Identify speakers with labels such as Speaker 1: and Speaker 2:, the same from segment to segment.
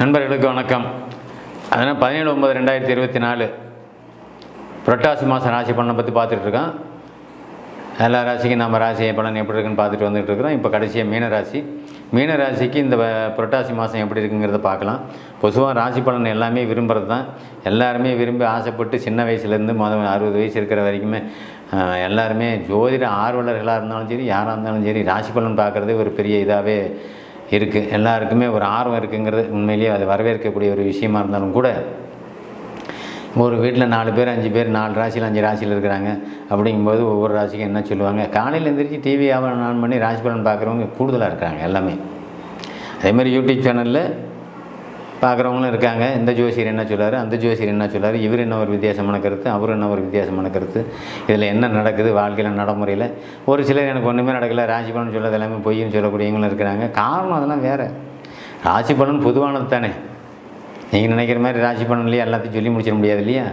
Speaker 1: நண்பர்களுக்கு வணக்கம். அதனால் பதினேழு ஒன்பது ரெண்டாயிரத்தி இருபத்தி நாலு. புரட்டாசி மாதம் ராசி பலனை பற்றி பார்த்துட்டு இருக்கோம் எல்லா ராசிக்கும் நம்ம ராசி பலன் எப்படி இருக்குன்னு பார்த்துட்டு வந்துட்டு இருக்கிறோம் இப்போ கடைசியாக மீன ராசி. மீன ராசிக்கு இந்த புரட்டாசி மாதம் எப்படி இருக்குங்கிறத பார்க்கலாம். பொதுவாக ராசி பலன் எல்லாமே விரும்புகிறது தான் எல்லாருமே விரும்பி ஆசைப்பட்டு சின்ன வயசுலேருந்து மொதல் அறுபது வயசு இருக்கிற வரைக்குமே எல்லாருமே ஜோதிட ஆர்வலர்களாக இருந்தாலும் சரி யாராக இருந்தாலும் சரி ராசி பலன் பார்க்குறதே ஒரு பெரிய இதாகவே இருக்குது எல்லாருக்குமே ஒரு ஆர்வம் இருக்குங்கிறது உண்மையிலேயே அது வரவேற்கக்கூடிய ஒரு விஷயமா இருந்தாலும் கூட ஒரு வீட்டில் நாலு பேர் அஞ்சு பேர் நாலு ராசியில் அஞ்சு ராசியில் இருக்கிறாங்க அப்படிங்கும்போது ஒவ்வொரு ராசிக்கும் என்ன சொல்லுவாங்க? காலையில் எந்திரிச்சு டிவி ஆன் பண்ணி ராசி பலன் பார்க்குறவங்க கூடுதலாக இருக்கிறாங்க எல்லாமே. அதே மாதிரி யூடியூப் சேனலில் பார்க்குறவங்களும் இருக்காங்க. இந்த ஜோசியர் என்ன சொல்லார் அந்த ஜோசியர் என்ன சொல்லார் இவர் என்ன ஒரு வித்தியாசமான கருத்து? அவர் என்ன ஒரு வித்தியாசமான கருத்து? இதில் என்ன நடக்குது? வாழ்க்கையில் நடைமுறையில்? ஒரு சிலர் எனக்கு ஒன்றுமே நடக்கலை. ராசி பலன் சொல்லது எல்லாமே பொய்யும் சொல்லக்கூடியவங்களும் இருக்கிறாங்க. காரணம் அதெல்லாம் வேறு. ராசி பலன் பொதுவானது தானே. நீங்கள் நினைக்கிற மாதிரி ராசி பலன்லேயே எல்லாத்தையும் சொல்லி முடிச்சிட முடியாது இல்லையா?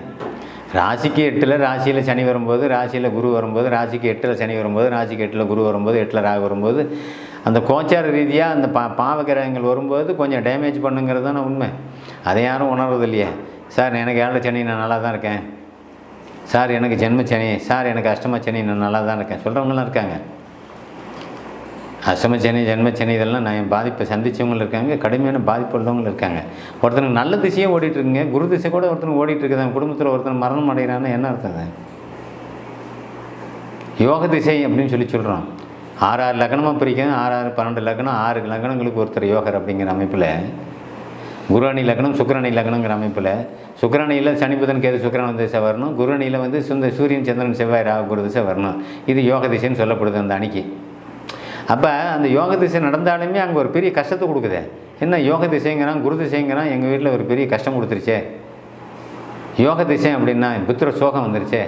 Speaker 1: ராசிக்கு எட்டில் ராசியில் சனி வரும்போது ராசியில் குரு வரும்போது ராசிக்கு எட்டில் சனி வரும்போது ராசிக்கு எட்டில் குரு வரும்போது எட்டில் ராகு வரும்போது அந்த கோச்சார ரீதியாக அந்த பா பாவகிரகங்கள் வரும்போது கொஞ்சம் டேமேஜ் பண்ணுங்கிறது தானே உண்மை. அதை யாரும் உணர்றது இல்லையே. சார் எனக்கு ஏழை சனி நான் நல்லா தான் இருக்கேன். சார் எனக்கு ஜென்ம சனி. சார் எனக்கு அஷ்டம சனி நான் நல்லா தான் இருக்கேன். சொல்கிறவங்களாம் இருக்காங்க. அஷ்டம சனி ஜென்ம சனி இதெல்லாம் நான் பாதிப்பை சந்தித்தவங்களும் இருக்காங்க. கடுமையான பாதிப்பு உள்ளவங்களும் இருக்காங்க. ஒருத்தனுக்கு நல்ல திசையே ஓடிட்டுருக்குங்க குரு திசை கூட ஒருத்தனுக்கு ஓடிட்டு இருக்குது. குடும்பத்தில் ஒருத்தன் மரணம் அடைகிறான்னு என்ன அர்த்தம் யோக திசை அப்படின்னு சொல்லி சொல்கிறோம் ஆறாறு லக்னமாக பிரிக்கும். ஆறு ஆறு பன்னெண்டு லக்னம் ஆறு லக்னங்களுக்கு ஒருத்தர் யோகர் அப்படிங்கிற அமைப்பில். குருவணி லக்னம் சுக்கரணி லக்னங்கிற அமைப்பில். சுக்கரணியில் சனி புதன் கேது வந்து திசை வரணும். குருவணியில் வந்து சுந்த சூரியன் சந்திரன் செவ்வாய் ராகு குரு திசை வரணும். இது யோக திசைன்னு சொல்லப்படுது அந்த அணிக்கு. அப்போ அந்த யோக திசை நடந்தாலுமே அங்கே ஒரு பெரிய கஷ்டத்தை கொடுக்குதே. என்ன யோக திசைங்கிறான் குரு திசைங்கிறான் எங்கள் வீட்டில் ஒரு பெரிய கஷ்டம் கொடுத்துருச்சே. யோக திசை அப்படின்னா புத்திர சோகம் வந்துருச்சே.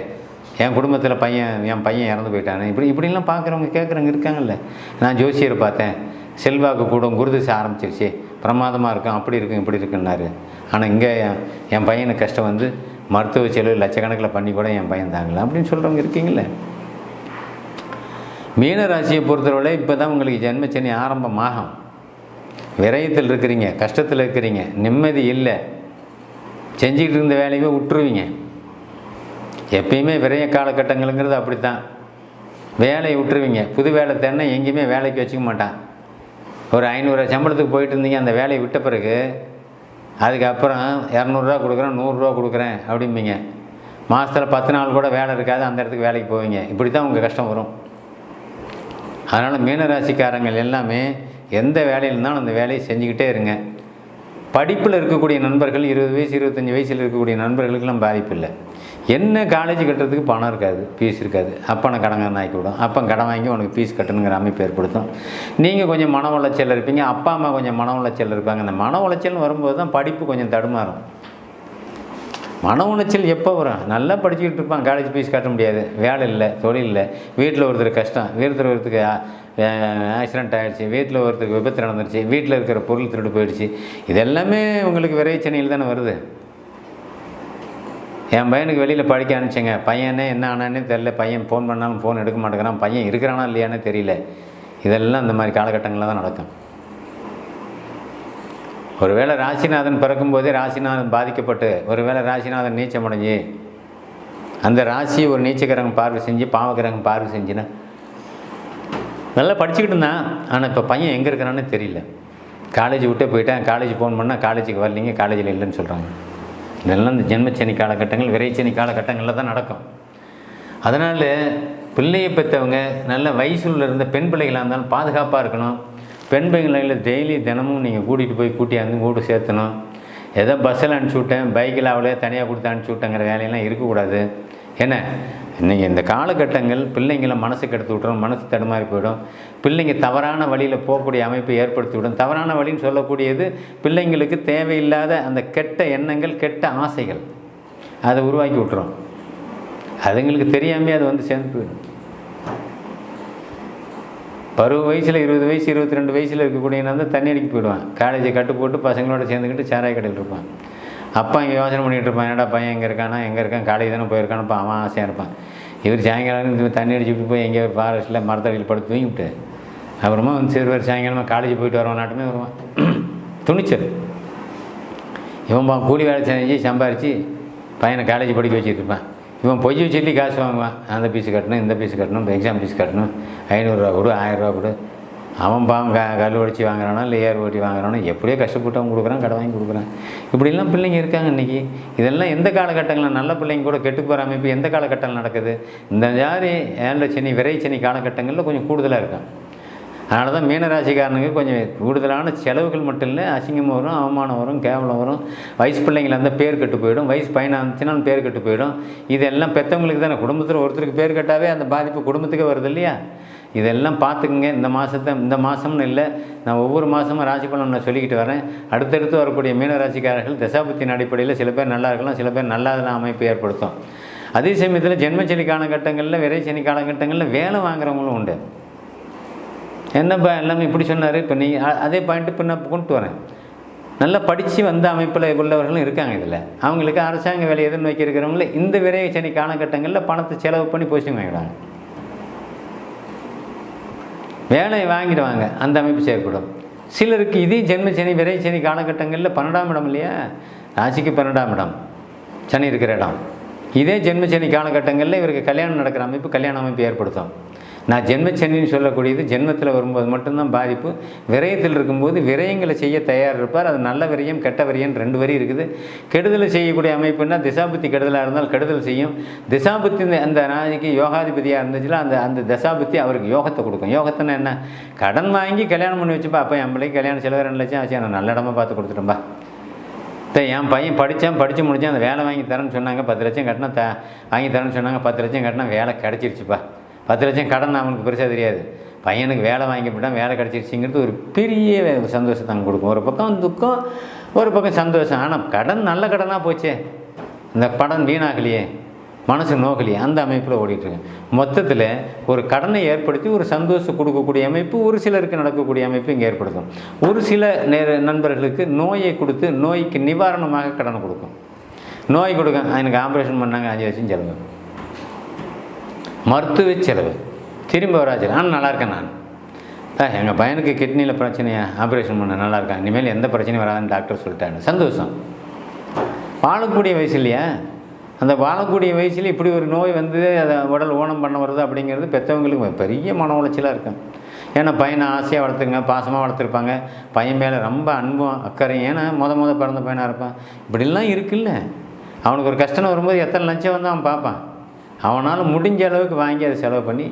Speaker 1: என் குடும்பத்தில் பையன் என் பையன் இறந்து போயிட்டானே. இப்படி இப்படிலாம் பார்க்குறவங்க கேட்குறவங்க இருக்காங்கல்ல. நான் ஜோசியரை பார்த்தேன். செல்வாக்கு கூடும் குருதிசை ஆரம்பிச்சிருச்சு. பிரமாதமாக இருக்கும் அப்படி இருக்கும் இப்படி இருக்குன்னாரு. ஆனால் இங்கே என் என் பையனுக்கு கஷ்டம் வந்து மருத்துவ செலவு லட்சக்கணக்கில் பண்ணி கூட என் பையன் தாங்கல. அப்படின்னு சொல்கிறவங்க இருக்கீங்களே மீன ராசியை பொறுத்தவரை இப்போ தான் உங்களுக்கு ஜென்மச்சனி ஆரம்பமாகும். விரயத்தில் இருக்கிறீங்க கஷ்டத்தில் இருக்கிறீங்க நிம்மதி இல்லை. செஞ்சுக்கிட்டு இருந்த வேலையுமே விட்டுருவீங்க. எப்பயுமே விரைய காலகட்டங்களுங்கிறது அப்படி தான் வேலையை விட்டுருவீங்க. புது வேலை தேடினா எங்கேயுமே வேலைக்கு வச்சுக்க மாட்டான். ஒரு ஐநூறு சம்பளத்துக்கு போயிட்டு இருந்தீங்க அந்த வேலையை விட்ட பிறகு அதுக்கப்புறம் இரநூறுவா கொடுக்குறேன் நூறுரூவா கொடுக்குறேன் அப்படிம்பீங்க. மாதத்தில் பத்து நாள் கூட வேலை இருக்காது அந்த இடத்துக்கு வேலைக்கு போவீங்க. இப்படி தான் உங்கள் கஷ்டம் வரும். அதனால் மீனராசிக்காரங்கள் எல்லாமே எந்த வேலையில் இருந்தாலும் அந்த வேலையை செஞ்சுக்கிட்டே இருங்க. படிப்பில் இருக்கக்கூடிய நண்பர்கள் இருபது வயசு இருபத்தஞ்சி வயசில் இருக்கக்கூடிய நண்பர்களுக்கெல்லாம் பாதிப்பு இல்லை. என்ன காலேஜ் கட்டுறதுக்கு பணம் இருக்காது ஃபீஸ் இருக்காது. அப்பனை கடங்காரன் ஆக்கி விடும். அப்போ கடன் வாங்கி உனக்கு ஃபீஸ் கட்டணுங்கிற அமைப்பு ஏற்படுத்தும். நீங்கள் கொஞ்சம் மன உளைச்சல் இருப்பீங்க. அப்பா அம்மா கொஞ்சம் மன உளைச்சல் இருப்பாங்க. அந்த மன உளைச்சல்னு வரும்போது தான் படிப்பு கொஞ்சம் தடுமாறும். மன உளைச்சல் எப்போ வரும்? நல்லா படிச்சுக்கிட்டு இருப்பான். காலேஜ் ஃபீஸ் கட்ட முடியாது. வேலை இல்லை தொழில் இல்லை. வீட்டில் ஒருத்தர் கஷ்டம். வீட்டில் ஒருத்தருக்கு ஆக்சிடென்ட் ஆகிடுச்சு வீட்டில் ஒருத்தருக்கு விபத்து நடந்துருச்சு. வீட்டில் இருக்கிற பொருள் திருட்டு போயிடுச்சு. இது எல்லாமே உங்களுக்கு விரைச்சனையில் தானே வருது. என் பையனுக்கு வெளியில் படிக்க அனுப்பிச்சேங்க. பையனே என்ன ஆனானே தெரில பையன் ஃபோன் பண்ணாலும் ஃபோன் எடுக்க மாட்டேங்கிறான். பையன் இருக்கிறானா இல்லையானே தெரியல. இதெல்லாம் இந்த மாதிரி காலகட்டங்களில் தான் நடக்கும். ஒருவேளை ராசிநாதன் பிறக்கும்போதே ராசிநாதன் பாதிக்கப்பட்டு ஒருவேளை ராசிநாதன் நீச்சம் அடைஞ்சு அந்த ராசியை ஒரு நீச்சக்கிரகம் பார்வை செஞ்சு பாவக்கிரகம் பார்வை செஞ்சுன்னா நல்லா படிச்சுக்கிட்டு இருந்தான். ஆனால் இப்போ பையன் எங்கே இருக்கிறான்னு தெரியல. காலேஜ் விட்டே போயிட்டேன். காலேஜ் ஃபோன் பண்ணால் காலேஜுக்கு வரலீங்க காலேஜில் இல்லைன்னு சொல்கிறாங்க இதெல்லாம் இந்த ஜென்மச்சனி காலகட்டங்கள் விரைச்சனி காலகட்டங்களில் தான் நடக்கும். அதனால் பிள்ளையை பெற்றவங்க நல்ல வயசுல இருந்த பெண் பிள்ளைகளாக இருந்தாலும் பாதுகாப்பாக இருக்கணும். பெண் பிள்ளைகளை டெய்லி தினமும் நீங்கள் கூட்டிகிட்டு போய் கூட்டியாந்து கூட்டு சேர்த்தணும். ஏதோ பஸ்ஸில் அனுப்பிச்சி விட்டேன் பைக்கில் அவளே தனியாக கொடுத்து அனுப்பிச்சி விட்டேங்கிற வேலையெல்லாம் இருக்கக்கூடாது. என்ன இன்றைக்கி இந்த காலகட்டங்கள் பிள்ளைங்களை மனசுக்கு கெடுத்து விட்டுரும் மனசு தடுமாறி போயிடும். பிள்ளைங்க தவறான வழியில் போகக்கூடிய அமைப்பை ஏற்படுத்தி விடும். தவறான வழின்னு சொல்லக்கூடியது பிள்ளைங்களுக்கு தேவையில்லாத அந்த கெட்ட எண்ணங்கள் கெட்ட ஆசைகள். அதை உருவாக்கி விட்டுரும். அதுங்களுக்கு தெரியாமே அது வந்து சேர்ந்து போயிடும். பருவ வயசில் இருபது வயசு இருபத்தி ரெண்டு வயசில் இருக்கக்கூடியவன் வந்து தண்ணி அடிக்க போயிடுவான். காலேஜை கட்டு போட்டு பசங்களோட சேர்ந்துக்கிட்டு சாராய கடையில் இருப்பான். அப்பா இங்கே யோசனை பண்ணிகிட்டு இருப்பான். என்னடா பையன் எங்கே இருக்கானா? எங்கே இருக்கான்? காலேஜ் தானே போயிருக்கானப்பா அவன் ஆசையாக இருப்பான். இவர் சாயங்காலம் இந்த தண்ணி அடிச்சுட்டு போய் எங்கேயோ ஃபாரஸ்ட்டில் மரத்தடியில் படுத்து தூங்கிவிட்டு அப்புறமா வந்து சிறுவர் சாயங்காலமாக காலேஜ் போயிட்டு வருவான் நாட்டுமே வருவான். துணிச்சல். இவன் பா- கூலி வேலை செஞ்சு சம்பாரித்து பையனை காலேஜ் படிக்க வச்சுட்டு இருப்பான். இவன் பொய் சொல்லி காசு வாங்குவான். அந்த பீஸ் கட்டணும் இந்த பீஸ் கட்டணும் எக்ஸாம் பீஸ் கட்டணும். ஐநூறுரூவா கொடு ஆயிரரூவா கொடு. அவன் பாவம் க கல் ஒடிச்சு வாங்குறானோ இல்லை ஏர் ஓட்டி வாங்குறானோ எப்படியோ கஷ்டப்பட்டு அவன் கொடுக்குறான் கடை வாங்கி கொடுக்குறான். இப்படிலாம் பிள்ளைங்க இருக்காங்க இன்றைக்கி இதெல்லாம் எந்த காலகட்டங்களில் நல்ல பிள்ளைங்க கூட கெட்டு போகிற அமைப்பு எந்த காலகட்டத்தில் நடக்குது? இந்த மாதிரி ஏழை சனி விரை சனி காலகட்டங்களில் கொஞ்சம் கூடுதலாக இருக்கும் அதனால தான் மீனராசிக்காரனுக்கு கொஞ்சம் கூடுதலான செலவுகள் மட்டும் இல்லை அசிங்கம் வரும் அவமானம் வரும் கேவலம் வரும். வயசு பிள்ளைங்கள இருந்தால் பேர் கெட்டு போயிடும். வயசு பையனாக இருந்துச்சுன்னா பேர் கெட்டு போயிடும். இதெல்லாம் பெற்றவங்களுக்கு தானே குடும்பத்தில் ஒருத்தருக்கு பேர் கட்டாவே அந்த பாதிப்பு குடும்பத்துக்கே வருது இல்லையா? இதெல்லாம் பார்த்துக்குங்க. இந்த மாதத்தை இந்த மாதம்னு இல்லை. நான் ஒவ்வொரு மாதமும் ராசி பலன் நான் சொல்லிக்கிட்டு வரேன். அடுத்தடுத்து வரக்கூடிய மீனராசிக்காரர்கள் தசாபத்தின் அடிப்படையில் சில பேர் நல்லா இருக்கலாம் சில பேர் நல்லா அமைப்பு ஏற்படுத்தும். அதே சமயத்தில் ஜென்மச்சனி காலகட்டங்களில் விரைச்சனி காலகட்டங்களில் வேலை வாங்குறவங்களும் உண்டு. என்னப்பா எல்லாமே இப்படி சொன்னார். இப்போ நீ அதே பாயிண்ட் இப்போ நான் கொண்டு வரேன். நல்லா படித்து வந்த அமைப்பில் உள்ளவர்களும் இருக்காங்க இதில். அவங்களுக்கு அரசாங்க வேலை எதிர்நோக்கி இருக்கிறவங்கள இந்த விரைவு சனி காலகட்டங்களில் பணத்தை செலவு பண்ணி போஸ்டிங் வாங்கிடுவாங்க. வேலையை வாங்கிடுவாங்க அந்த அமைப்பு செயல்படும். சிலருக்கு இதே ஜென்ம சனி விரை சனி காலகட்டங்களில் பன்னெண்டாம் இடம் இல்லையா? ராசிக்கு பன்னெண்டாம் இடம். சனி இருக்கிற இடம். இதே ஜென்ம சனி காலகட்டங்களில் இவருக்கு கல்யாணம் நடக்கிற அமைப்பு கல்யாண அமைப்பு ஏற்படுத்தும். நான் ஜென்மச்சனின்னு சொல்லக்கூடியது ஜென்மத்தில் வரும்போது மட்டும்தான் பாதிப்பு. விரயத்தில் இருக்கும்போது விரயங்களை செய்ய தயார் இருப்பார். அது நல்ல விரயம் கெட்ட விரயம் ரெண்டு வரி இருக்குது. கெடுதலை செய்யக்கூடிய அமைப்புன்னா திசாபுத்தி கெடுதலாக இருந்தால் கெடுதல் செய்யும். திசாபுத்தி அந்த நாளைக்கு யோகாதிபதியாக இருந்துச்சுன்னா அந்த அந்த திசாபுத்தி அவருக்கு யோகத்தை கொடுக்கும். யோகத்தினா என்ன? கடன் வாங்கி கல்யாணம் பண்ணி வச்சுப்பா. அப்போ என் பிள்ளைக்கு கல்யாணம் செலவு ரெண்டு லட்சம் ஆச்சு. நான் நல்ல இடமா பார்த்து கொடுத்துட்டேன்பா. என் பையன் படித்தான் படித்து முடித்தான் அந்த வேலை வாங்கி தரேன்னு சொன்னாங்க. பத்து லட்சம் கட்டினா த வாங்கி தரேன்னு சொன்னாங்க. பத்து லட்சம் கட்டினா வேலை கிடச்சிருச்சுப்பா. பத்து லட்சம் கடன் அவனுக்கு பெருசாக தெரியாது. பையனுக்கு வேலை வாங்கி வேலை கிடச்சிருச்சிங்கிறது ஒரு பெரிய சந்தோஷத்தை அங்கே கொடுக்கும். ஒரு பக்கம் துக்கம் ஒரு பக்கம் சந்தோஷம். ஆனால் கடன் நல்ல கடனாக போச்சே. இந்த படம் வீணாகலையே. மனசு நோக்கலையே அந்த அமைப்பில் ஓடிட்டுருக்கேன். மொத்தத்தில் ஒரு கடனை ஏற்படுத்தி ஒரு சந்தோஷம் கொடுக்கக்கூடிய அமைப்பு ஒரு சிலருக்கு நடக்கக்கூடிய அமைப்பு இங்கே ஏற்படுத்தும். ஒரு சில நேர நண்பர்களுக்கு நோயை கொடுத்து நோய்க்கு நிவாரணமாக கடனை கொடுக்கும். நோய் கொடுக்க எனக்கு ஆப்ரேஷன் பண்ணாங்க அஞ்சு லட்சம் செலவு. மருத்துவ செலவு. திரும்ப வராச்சு ஆனால் நல்லா இருக்கேன் நான். எங்கள் பையனுக்கு கிட்னியில் பிரச்சனையா? ஆப்ரேஷன் பண்ண நல்லா இனிமேல் எந்த பிரச்சனையும் வராதுன்னு டாக்டர் சொல்லிட்டாங்க. சந்தோஷம். வாழக்கூடிய வயசு இல்லையா? அந்த வாழக்கூடிய வயசில் இப்படி ஒரு நோய் வந்து அதை உடல் ஊனம் பண்ண வருது அப்படிங்கிறது பெற்றவங்களுக்கு பெரிய மன உளைச்சலாக இருக்கும். ஏன்னா பையனை ஆசையாக வளர்த்துருங்க பாசமாக வளர்த்துருப்பாங்க. பையன் மேலே ரொம்ப அன்பும் அக்கறையும். ஏன்னா முத முத பிறந்த பையனாக இருப்பான். இப்படிலாம் இருக்குல்ல. அவனுக்கு ஒரு கஷ்டம் வரும்போது எத்தனை லஞ்சம் வந்து அவன் பார்ப்பான். அவனால் முடிஞ்ச அளவுக்கு வாங்கி அதை செலவு பண்ணி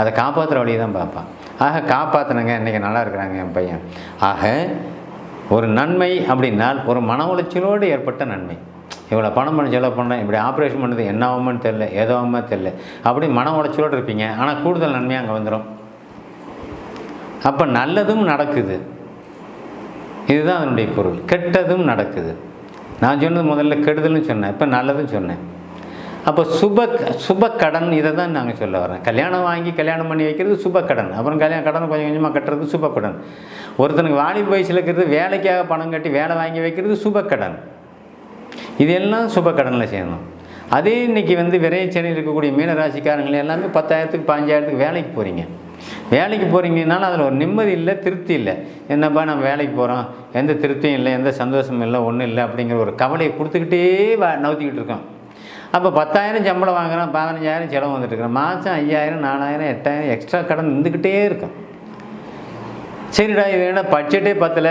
Speaker 1: அதை காப்பாற்றுற வழியை தான் பார்ப்பான். ஆக காப்பாற்றினங்க இன்றைக்கி நல்லா இருக்கிறாங்க என் பையன். ஆக ஒரு நன்மை அப்படின்னால் ஒரு மன உளைச்சலோடு ஏற்பட்ட நன்மை. இவ்வளோ பணம் பண்ண செலவு பண்ணேன் இப்படி ஆப்ரேஷன் பண்ணது என்ன ஆகுமோன்னு தெரில ஏதோ தெரில அப்படி மன உளைச்சலோடு இருப்பீங்க. ஆனால் கூடுதல் நன்மையாக அங்கே வந்துடும் அப்போ நல்லதும் நடக்குது. இதுதான் அதனுடைய பொருள். கெட்டதும் நடக்குது. நான் சொன்னது முதல்ல கெடுதல்னு சொன்னேன். இப்போ நல்லதும் சொன்னேன். அப்போ சுப சுப கடன் இதை தான் நாங்கள் சொல்ல வரேன் கல்யாணம் வாங்கி கல்யாணம் பண்ணி வைக்கிறது சுப கடன். அப்புறம் கல்யாணம் கடனை கொஞ்சம் கொஞ்சமாக கட்டுறது சுப கடன். ஒருத்தனுக்கு வாலிப வயசில் இருக்கிறது வேலைக்காக பணம் கட்டி வேலை வாங்கி வைக்கிறது சுப கடன். இதெல்லாம் சுப கடனில் செய்யணும். அதே இன்றைக்கி வந்து விரைச்சனையில் இருக்கக்கூடிய மீனராசிக்காரங்கள் எல்லாமே பத்தாயிரத்துக்கு பாஞ்சாயிரத்துக்கு வேலைக்கு போகிறீங்க வேலைக்கு போகிறீங்கனாலும் அதில் ஒரு நிம்மதி இல்லை திருப்தி இல்லை. என்னப்பா நம்ம வேலைக்கு போகிறோம் எந்த திருப்தியும் இல்லை எந்த சந்தோஷமும் இல்லை ஒன்றும் இல்லை அப்படிங்கிற ஒரு கவலையை கொடுத்துக்கிட்டே வ நவுத்திக்கிட்டு இருக்கோம். அப்போ பத்தாயிரம் சம்பளம் வாங்குறோம் பதினஞ்சாயிரம் செலவு வந்துட்டுருக்குறோம் மாதம் ஐயாயிரம் நாலாயிரம் எட்டாயிரம் எக்ஸ்ட்ரா கடன் இருந்துக்கிட்டே இருக்கும். சரிடா இது என்ன பட்ஜெட்டே பத்தல.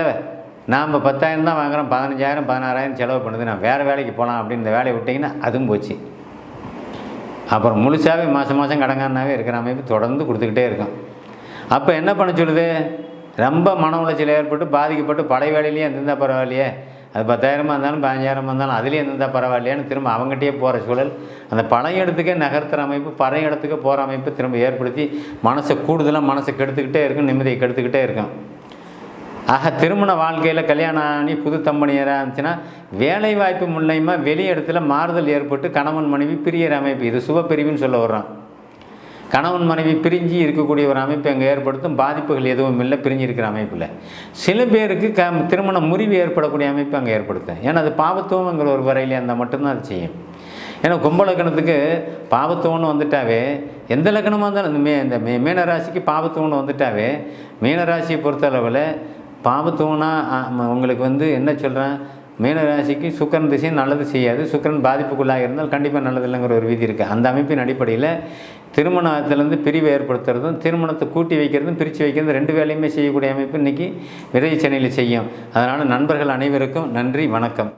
Speaker 1: நாம் பத்தாயிரம் தான் வாங்குறோம் பதினஞ்சாயிரம் பதினாறாயிரம் செலவு பண்ணுது. நான் வேறு வேலைக்கு போகலாம் அப்படின்னு இந்த வேலையை விட்டிங்கன்னா அதுவும் போச்சு. அப்புறம் முழுசாகவே மாதம் மாதம் கடங்கானாவே இருக்கிற அமைப்பு தொடர்ந்து கொடுத்துக்கிட்டே இருக்கும். அப்போ என்ன பண்ண சொல்லுது? ரொம்ப மன உளைச்சல் ஏற்பட்டு பாதிக்கப்பட்டு பழைய வேலையிலேயே இருந்திருந்தால் பரவாயில்லையே. அது பத்தாயிரமாக இருந்தாலும் பதினஞ்சாயிரமாக இருந்தாலும் அதுலேயும் இருந்தால் பரவாயில்லையான்னு திரும்ப அவங்ககிட்டயே போகிற சூழல். அந்த பழைய இடத்துக்கே நகர்த்துற அமைப்பு பழைய இடத்துக்கு போகிற அமைப்பு திரும்ப ஏற்படுத்தி மனசை கூடுதலாக மனசை கெடுத்துக்கிட்டே இருக்கும் நிம்மதியை கெடுத்துக்கிட்டே இருக்கும் ஆக திருமண வாழ்க்கையில் கல்யாணம் ஆணி புது தம்பனியராக இருந்துச்சுன்னா வேலை வாய்ப்பு மூலயமா வெளி இடத்துல மாறுதல் ஏற்பட்டு கணவன் மனைவி பிரியற அமைப்பு. இது சுபப்பிரிவுன்னு சொல்ல வர்றோம் கணவன் மனைவி பிரிஞ்சு இருக்கக்கூடிய ஒரு அமைப்பு அங்கே ஏற்படுத்தும் பாதிப்புகள் எதுவும் இல்லை பிரிஞ்சு இருக்கிற அமைப்பில். சில பேருக்கு க திருமண முறிவு ஏற்படக்கூடிய அமைப்பு அங்கே ஏற்படுத்தும். ஏன்னா அது பாவத்துவங்கிற ஒரு வரையிலே இருந்தால் மட்டும்தான் அது செய்யும். ஏன்னா கும்ப லக்கணத்துக்கு பாவத்துவம்னு வந்துட்டாவே எந்த லக்கணமாக இருந்தாலும் இந்த மே இந்த மே மீனராசிக்கு பாவத்துவம்னு வந்துட்டாவே மீனராசியை பொறுத்தளவில் பாவத்துவம்னா உங்களுக்கு வந்து என்ன சொல்கிறேன் மீனராசிக்கு சுக்கரன் திசை நல்லது செய்யாது. சுக்கரன் பாதிப்புக்குள்ளாக இருந்தால் கண்டிப்பாக நல்லது இல்லைங்கிற ஒரு விதி இருக்குது அந்த அமைப்பின் அடிப்படையில் திருமணத்திலேருந்து பிரிவை ஏற்படுத்துறதும் திருமணத்தை கூட்டி வைக்கிறதும் பிரித்து வைக்கிறதும் ரெண்டு வேலையுமே செய்யக்கூடிய அமைப்பு இன்றைக்கி விரைவு சென்னையில் செய்யும். அதனால் நண்பர்கள் அனைவருக்கும் நன்றி வணக்கம்.